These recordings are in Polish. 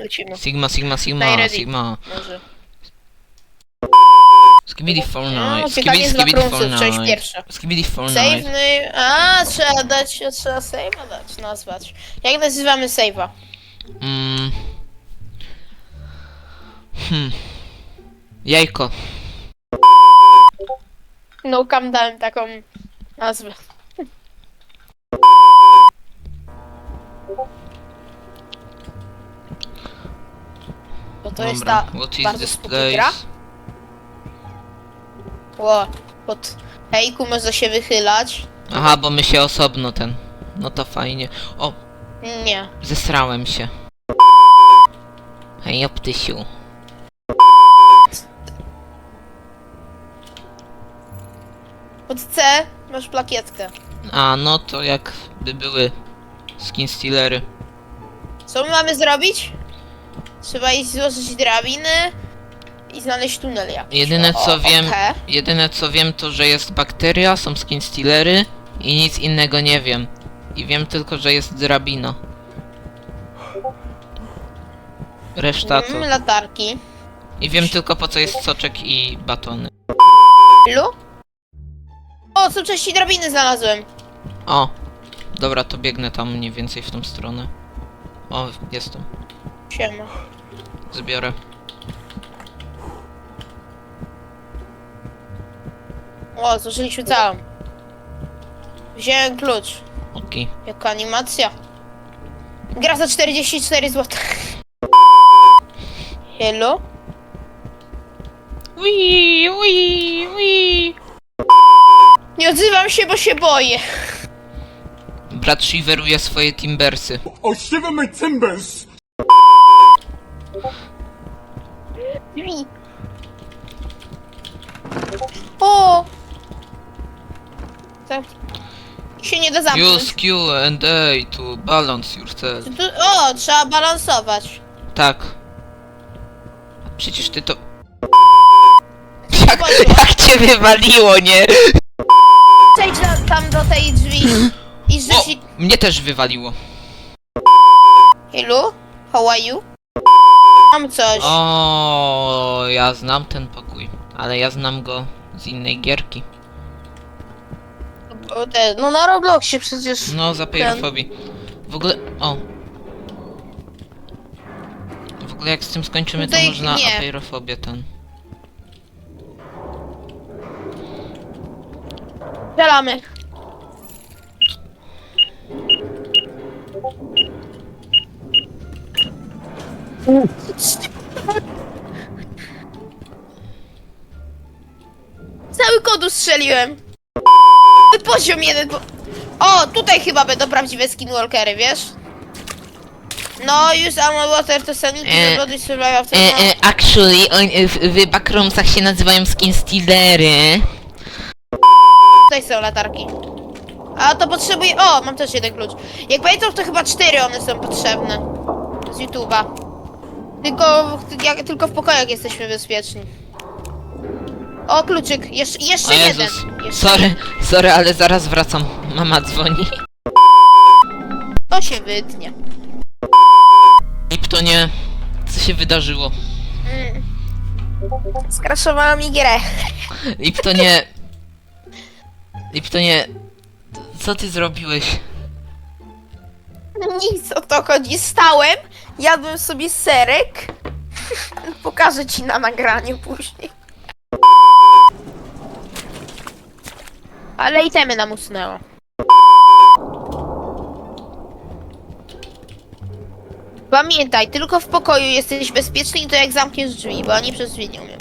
lecimy. Sigma, Sigma, Sigma, ready. Sigma. Może. Skibidi for No, pytanie Skibidi, z skibidi Bakrumsów, część night. pierwsza. Skibidi for Save, night. i... A, trzeba dać, trzeba save'a dać, nazwać. Jak nazywamy save'a? Mm. Hmm. Jajko. No, kam dałem taką nazwę. Bo to jest ta Dobra, what is bardzo this spooky gra. place? Ło, pod hejku można się wychylać. Aha, bo my się osobno ten. No to fajnie. O, Nie. zesrałem się. Hej, optysiu. Pod C masz plakietkę. A, no to jakby były skin stealery. Co my mamy zrobić? Trzeba iść złożyć drabiny i znaleźć tunel jakiś. Jedyne O, co wiem, okej. jedyne co wiem to, że jest bakteria, są skin stealery i nic innego nie wiem. I wiem tylko, że jest drabina. Reszta to... Mm, latarki. I wiem tylko po co jest soczek i batony. Lu? O, są części drabiny znalazłem. O! Dobra, to biegnę tam mniej więcej w tą stronę. O, jestem. Siema. Zbiorę. O, zużyliśmy całą. Wziąłem klucz. Okej. Jaka animacja. Gra za 44 zł. Hello? Wii, wii, wii. Nie odzywam się, bo się boję. Brat shiveruje swoje timbersy. Oh, shiver my timbers! Drzwi. O! Tak. Się nie da zamknąć. Use Q and A to balance yourself. Tu, o, trzeba balansować. Tak. Przecież ty to... Jak, jak cię wywaliło, nie? Przejdź na, tam do tej drzwi i O, rzuci... mnie też wywaliło. Hello? How are you? Mam coś. O, ja znam ten pokój, ale ja znam go z innej gierki. O, te, no na Robloxie przecież. No, za pejrofobii. W ogóle, o. W ogóle jak z tym skończymy, to Tutaj można nie. apeirofobię ten. Strzelamy. Cały kodu strzeliłem. Poziom jeden, bo... O, tutaj chyba będą prawdziwe skinwalkery, wiesz? No, use ammo water to sanity, E, body survival E, e, actually, on, e, w, w backroomsach się nazywają skin stealery. Tutaj są latarki. A to potrzebuję. O, mam też jeden klucz. Jak pamiętam, to chyba cztery one są potrzebne. Z YouTube'a. Tylko, jak, tylko w pokojach jesteśmy bezpieczni. O, kluczyk. Jeszcze, jeszcze O jeden. Jezus. Jeszcze. Sorry, sorry, ale zaraz wracam. Mama dzwoni. To się wytnie. Liptonie, co się wydarzyło? Mm. Skraszowała mi grę. Liptonie... Liptonie... Co ty zrobiłeś? Nic o to chodzi. Stałem, jadłem sobie serek. Pokażę ci na nagraniu później. Ale itemy nam usunęło. Pamiętaj, tylko w pokoju jesteś bezpieczny i to jak zamkniesz drzwi, bo oni przez drzwi nie umiem.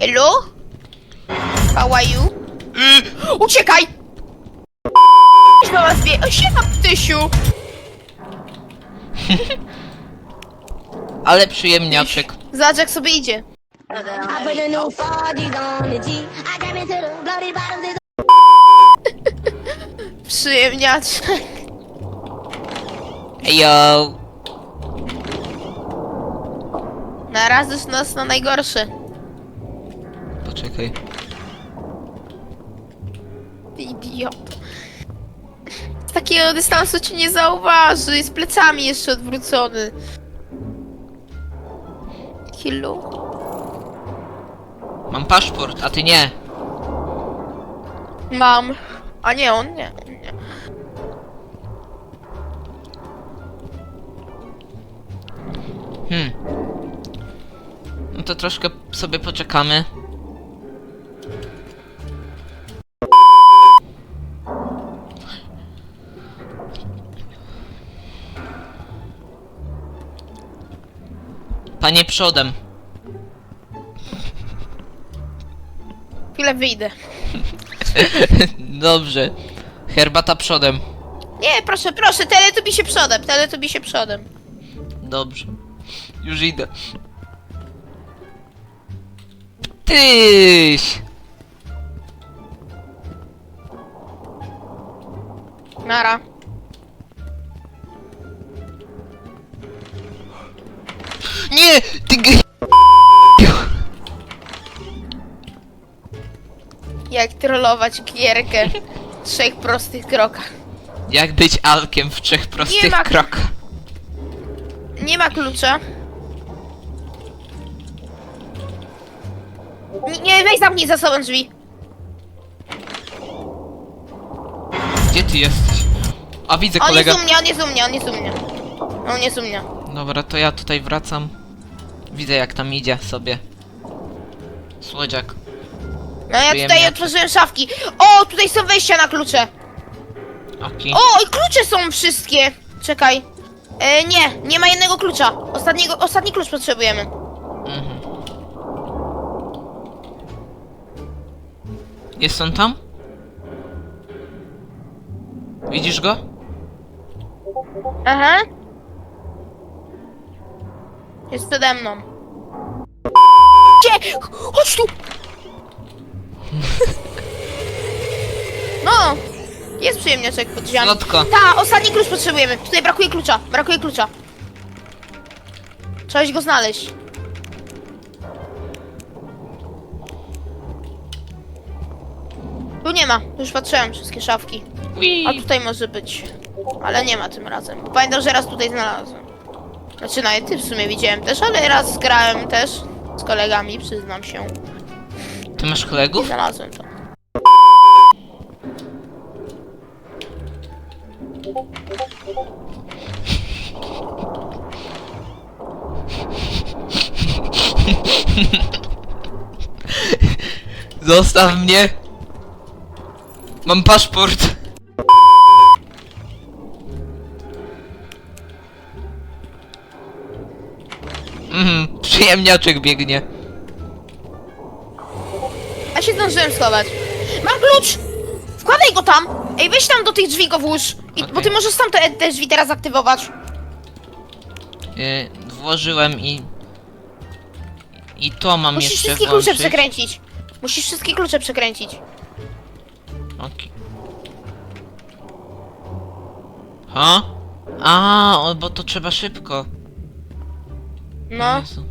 Hello? How are you? Uciekaj! Mama zbie... O, siema, ptysiu! Ale przyjemniaczek. Zobacz jak sobie idzie. I put a new 40s on the G. I got into the bloody bottoms. Przyjemniaczek. Ejo. Narazysz nas na najgorsze. Poczekaj. Ty Idiot. takiego dystansu cię nie zauważy. Z plecami jeszcze odwrócony. Killu. Mam paszport, a ty nie. Mam. A nie, on nie. on nie. Hmm. No to troszkę sobie poczekamy. Panie przodem. Chwilę wyjdę. Dobrze. Herbata przodem. Nie, proszę, proszę, teletubi się przodem, teletubi się przodem. Dobrze. Już idę. Tyś! Nara. Nie! Ty g... Jak trollować gierkę w trzech prostych krokach. Jak być alkiem w trzech prostych ma- krokach. Nie ma klucza. Nie, nie weź zamknij za sobą drzwi. Gdzie ty jesteś? A widzę On kolega. jest u mnie, on jest u mnie, on jest u mnie. On jest u mnie. Dobra, to ja tutaj wracam. Widzę jak tam idzie sobie. Słodziak. No ja tutaj otworzyłem szafki. O, tutaj są wejścia na klucze. Okej. O, i klucze są wszystkie. Czekaj. E, nie, nie ma jednego klucza. Ostatniego, ostatni klucz potrzebujemy. Mhm. Jest on tam? Widzisz go? Aha. Jest przede mną. Gdzie? Chodź tu! No! Jest przyjemniaczek pod drzwiami. Lotko. Ta, ostatni klucz potrzebujemy. Tutaj brakuje klucza, brakuje klucza. Trzeba go znaleźć. Tu nie ma, już patrzyłem wszystkie szafki. A tutaj może być. Ale nie ma tym razem. Pamiętam, że raz tutaj znalazłem. Znaczy, no ty w sumie widziałem też, ale raz grałem też z kolegami, przyznam się. Ty masz I kolegów? znalazłem to. Zostaw mnie! Mam paszport! Mhm, przyjemniaczek biegnie. A się zdążyłem schować. Mam klucz! Wkładaj go tam! Ej, weź tam do tych drzwi go włóż. I, Bo ty możesz tam te, te drzwi teraz aktywować. Yy, włożyłem i... I to mam Musisz jeszcze wszystkie włączyć. klucze przekręcić. Musisz wszystkie klucze przekręcić. Okej. Ha? A, o, bo to trzeba szybko. No. Jezu.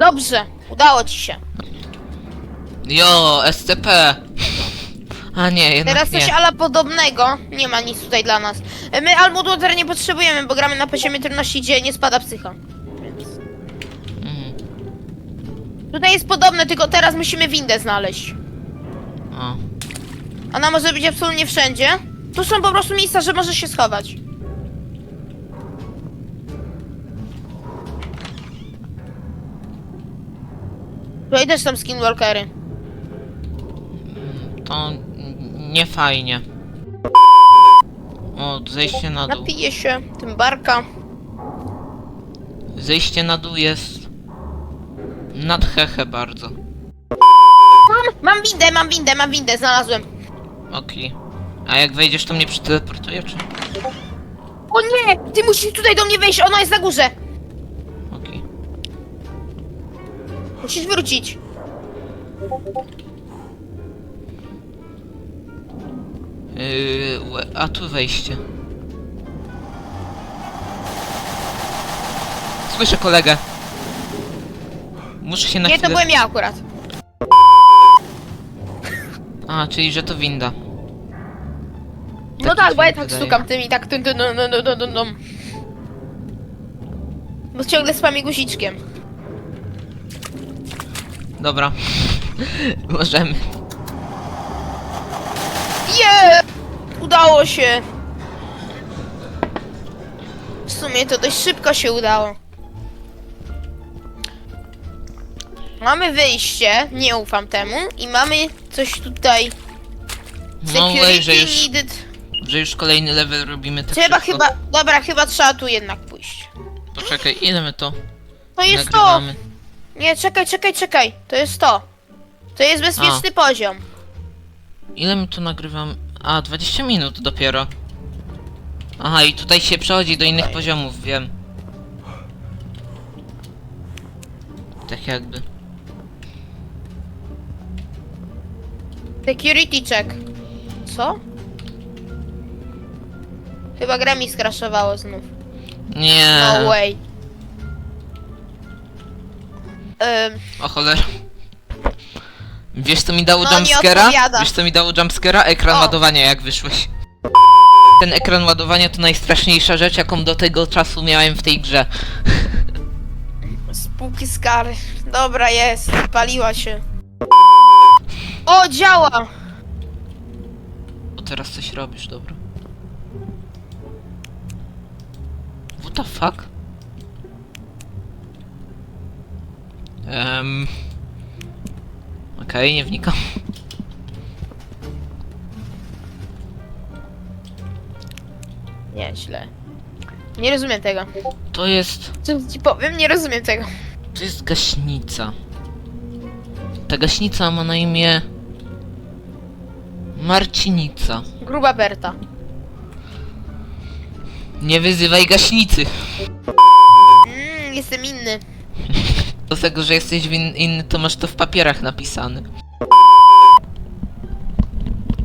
Dobrze, udało ci się. Jo, SCP! A nie, jednak Teraz coś nie. ala podobnego. Nie ma nic tutaj dla nas. My Almudwater nie potrzebujemy, bo gramy na poziomie trudności, gdzie nie spada psycha. Więc... Mhm. Tutaj jest podobne, tylko teraz musimy windę znaleźć. Ona może być absolutnie wszędzie. Tu są po prostu miejsca, że możesz się schować. Tutaj też są skinwalkery. To nie fajnie. O, zejście na dół. Napije się, tym barka. Zejście na dół jest... Nadheche bardzo. Mam, mam windę, mam windę, mam windę, znalazłem. Okej. A jak wejdziesz, to mnie przeteleportuje, czy? O nie! Ty musisz tutaj do mnie wejść, ona jest na górze. Okej. Musisz wrócić. Yy, łe- a tu wejście. Słyszę kolegę. Muszę się na Nie, to chwilę... byłem ja akurat. A, czyli że to winda. No Tak bo ja tak wydaje. stukam tymi, tak tum, tum, tum, tum, tum, tum, tum. Bo ciągle spami guziczkiem. Dobra. Możemy. Je! Udało się! W sumie to dość szybko się udało. Mamy wyjście, nie ufam temu, i mamy coś tutaj. No wej, że Security już, needed. Że już kolejny level robimy tak Trzeba szybko. chyba, dobra, chyba trzeba tu jednak pójść. Poczekaj, ile my to To jest nagrywamy? to! Nie, czekaj, czekaj, czekaj, to jest to. To jest bezpieczny poziom. Ile my tu nagrywamy? A, 20 minut dopiero. Aha, i tutaj się przechodzi do innych poziomów, wiem. Tak jakby. Security check. Co? Chyba gra mi skraszowało znów. Nie. No way. Ym, O cholera. Wiesz co mi dało No, nie jumpscare'a? odpowiada. Wiesz co mi dało jumpscare'a? Ekran O. ładowania jak wyszłeś. Ten ekran ładowania to najstraszniejsza rzecz jaką do tego czasu miałem w tej grze. spółki z kary. Dobra, jest. Paliła się. O, działa! O teraz coś robisz, dobra. What the fuck? Ehm... Okej, nie wnikam. Nie, źle. Nie rozumiem tego. To jest... Co ci powiem? Nie rozumiem tego. To jest gaśnica. Ta gaśnica ma na imię... Marcinica. Gruba Berta. Nie wyzywaj gaśnicy! Mmm, jestem inny. Do tego, że jesteś win- inny, to masz to w papierach napisane.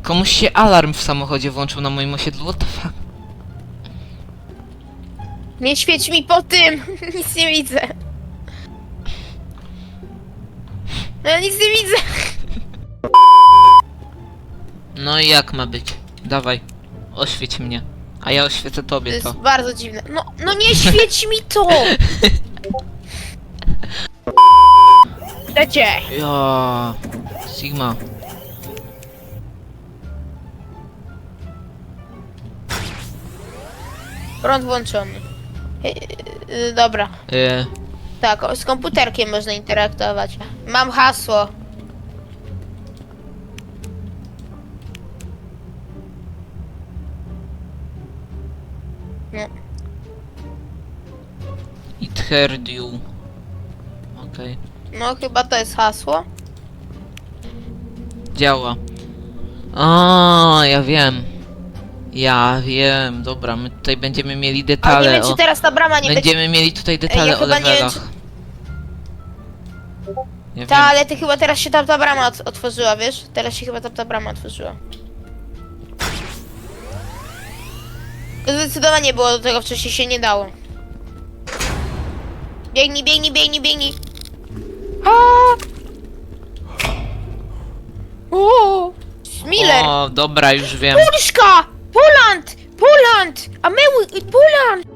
Komuś się alarm w samochodzie włączył na moim osiedlu, what the fuck? Nie świeć mi po tym! nic nie widzę. Ja nic nie widzę. No i jak ma być? Dawaj, oświeć mnie. A ja oświecę To tobie jest to. bardzo dziwne. No, no nie świeć mi to! Lecie! Ja, Sigma. Prąd włączony. E, e, dobra. Y, Tak, o, z komputerkiem można interaktować. Mam hasło. No, it heard you. Okej. no chyba to jest hasło. Działa. A, ja wiem. Ja wiem, dobra, my tutaj będziemy mieli Ale nie detale wiem, o... czy teraz ta brama nie będzie... Będziemy mieli tutaj detale ja o chyba nie wiem, levelach. czy- Ja Ta, wiem. ale ty chyba teraz się tam ta brama ot- otworzyła, wiesz? Teraz się chyba tam ta brama otworzyła. Zdecydowanie było do tego wcześniej się nie dało. Biegnij, biegnij, biegnij, biegnij. A! O! Miller! O, dobra, już wiem. Polska! Poland! Poland! Ameły... Poland!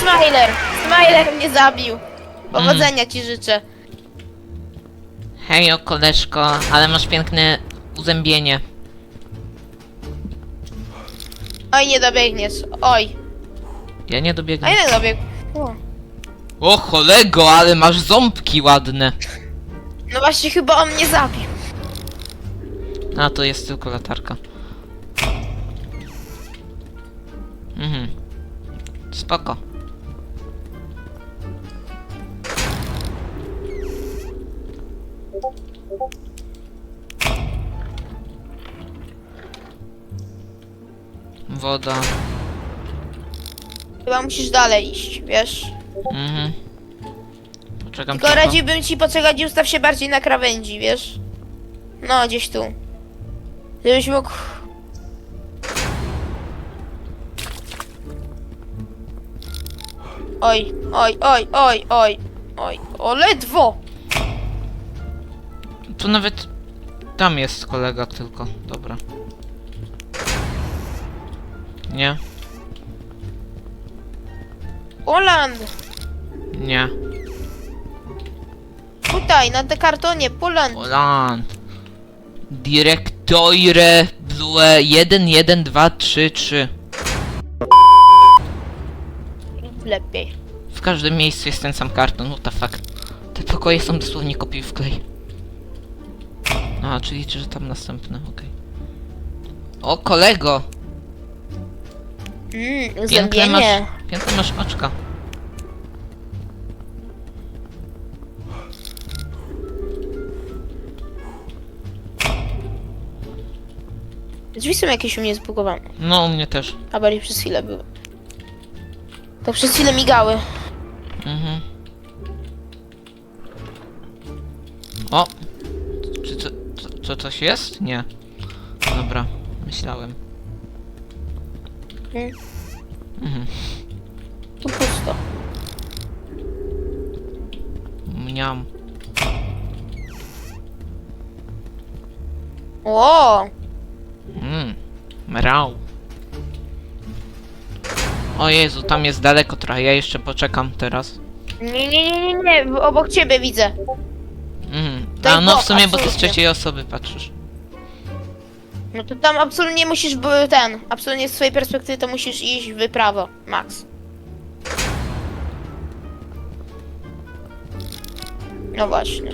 Smiler! Smiler mnie zabił. Powodzenia ci życzę. Hejo, koleżko, ale masz piękne uzębienie. Oj, nie dobiegniesz. Oj. Ja nie A dobiegnę. nie dobiegł. O. O, kolego, ale masz ząbki ładne. No właśnie chyba on mnie zabił. A, to jest tylko latarka. Mhm. Spoko. Woda. Chyba musisz dalej iść, wiesz? Mhm. Poczekam Tylko tylko. radziłbym ci poczekać i ustaw się bardziej na krawędzi, wiesz? No, gdzieś tu. Żebyś mógł... Oj, oj, oj, oj, oj, oj, o ledwo! Tu nawet... Tam jest kolega tylko. Dobra. Nie, Poland! nie. Tutaj, na te kartonie, Poland! Poland. Direktoire Blue 1, 1, 2, 3, 3. Lepiej. W każdym miejscu jest ten sam karton, what the fuck. Te pokoje są dosłownie kopiuj w klej. A, czyli że tam następne, okej. O, kolego! Mmm, Piękne zębienie. masz, piękne masz oczka. Drzwi są jakieś u mnie zbugowane. No, u mnie też. A bardziej przez chwilę były. To przez chwilę migały. Mhm. O! Czy to coś jest? Nie. Dobra, myślałem. Mm. Mhm. Tu pusto. Mniam. O! Mmm. Mrał. O Jezu, tam jest daleko trochę, ja jeszcze poczekam teraz. Nie, nie, nie, nie, nie, bo obok ciebie widzę. Mhm. Daj A no w bok, sumie, bo ty z absolutnie. trzeciej osoby patrzysz. No to tam absolutnie musisz, by ten, absolutnie z swojej perspektywy to musisz iść w prawo, max. No właśnie.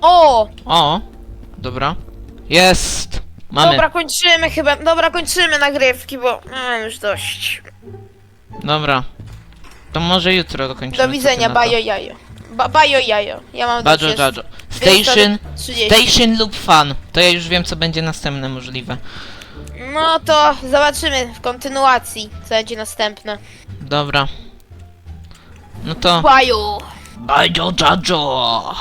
O! O! Dobra. Jest! Mamy. Dobra, kończymy chyba. Dobra, kończymy nagrywki, bo mam już dość. Dobra. To może jutro dokończymy. Do ty widzenia, na to? bajo jajo. Ba bajo jajo. Ja mam dość. Jajo. jest Station, 30. Station lub Fan. To ja już wiem, co będzie następne możliwe. No to zobaczymy w kontynuacji, co będzie następne. Dobra. No to... Bajo! Bajo Jajo!